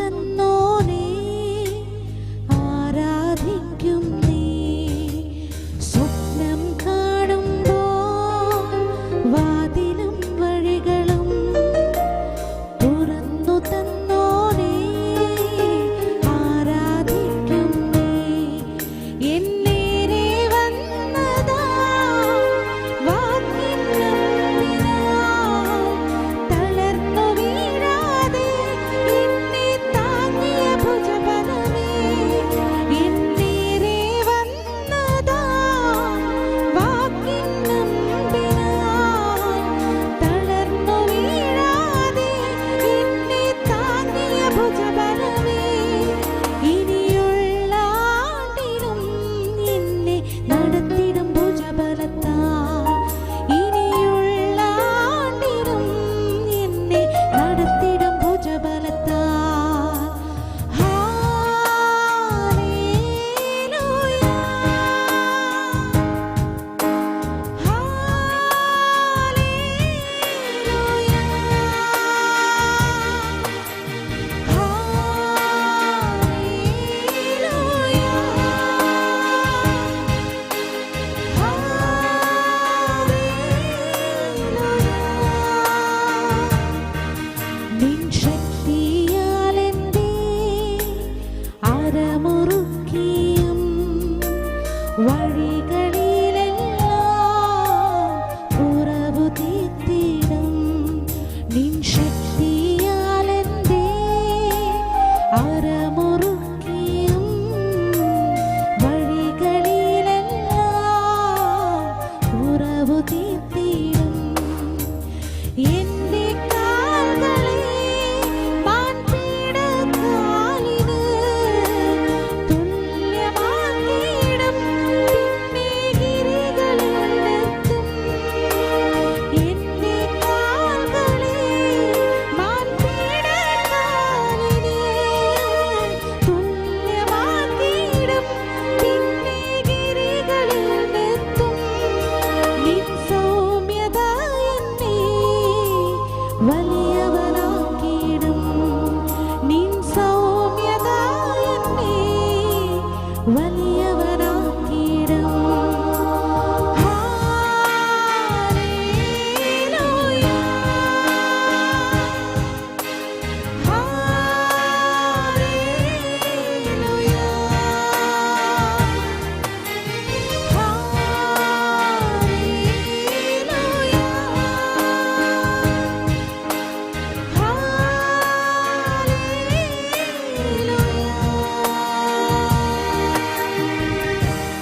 the no വഴികളിലെല്ലാം ഉറവു തീർത്തിടും. നിൻ